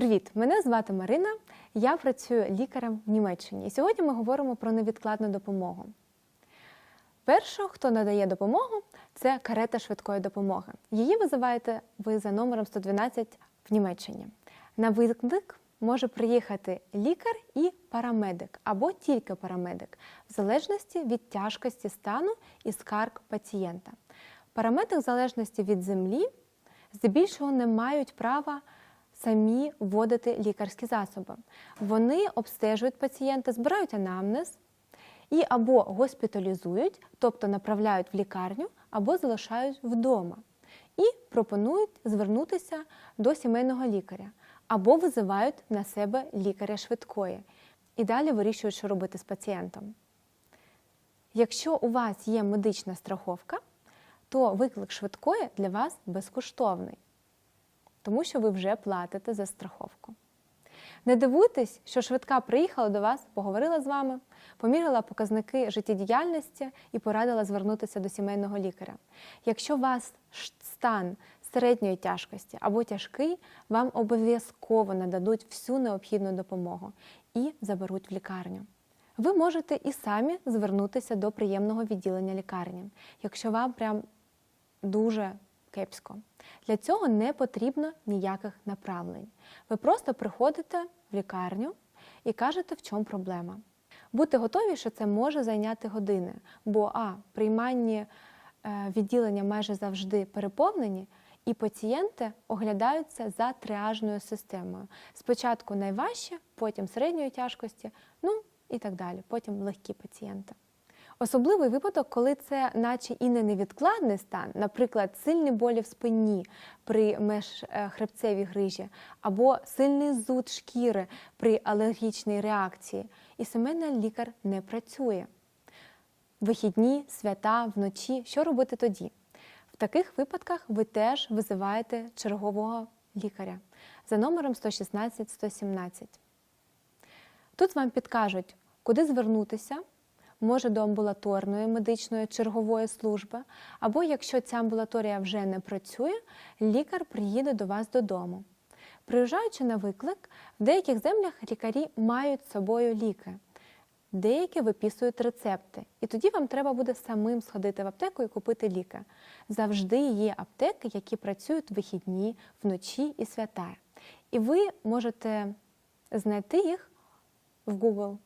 Привіт! Мене звати Марина. Я працюю лікарем в Німеччині. І сьогодні ми говоримо про невідкладну допомогу. Перше, хто надає допомогу, це карета швидкої допомоги. Її визиваєте ви за номером 112 в Німеччині. На виклик може приїхати лікар і парамедик або тільки парамедик, в залежності від тяжкості стану і скарг пацієнта. Парамедик, в залежності від землі, здебільшого не мають права самі вводити лікарські засоби. Вони обстежують пацієнта, збирають анамнез і або госпіталізують, тобто направляють в лікарню, або залишають вдома і пропонують звернутися до сімейного лікаря, або визивають на себе лікаря швидкої і далі вирішують, що робити з пацієнтом. Якщо у вас є медична страховка, то виклик швидкої для вас безкоштовний, тому що ви вже платите за страховку. Не дивуйтесь, що швидка приїхала до вас, поговорила з вами, поміряла показники життєдіяльності і порадила звернутися до сімейного лікаря. Якщо у вас стан середньої тяжкості або тяжкий, вам обов'язково нададуть всю необхідну допомогу і заберуть в лікарню. Ви можете і самі звернутися до приємного відділення лікарні, якщо вам прям дуже кепсько. Для цього не потрібно ніяких направлень. Ви просто приходите в лікарню і кажете, в чому проблема. Будьте готові, що це може зайняти години, бо а приймальні е, відділення майже завжди переповнені, і пацієнти оглядаються за тріажною системою. Спочатку найважче, потім середньої тяжкості, ну і так далі, потім легкі пацієнти. Особливий випадок, коли це, наче і не невідкладний стан, наприклад, сильні болі в спині при межхребцевій грижі, або сильний зуд шкіри при алергічній реакції, і сімейний лікар не працює. Вихідні, свята, вночі. Що робити тоді? В таких випадках ви теж визиваєте чергового лікаря за номером 116-117. Тут вам підкажуть, куди звернутися, може до амбулаторної медичної чергової служби, або якщо ця амбулаторія вже не працює, лікар приїде до вас додому. Приїжджаючи на виклик, в деяких землях лікарі мають з собою ліки. Деякі виписують рецепти, і тоді вам треба буде самим сходити в аптеку і купити ліки. Завжди є аптеки, які працюють вихідні, вночі і свята. І ви можете знайти їх в Google.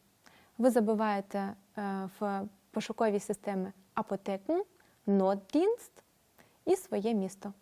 Ви забиваєте в пошуковій системі апотеку, Нотдінст і своє місто.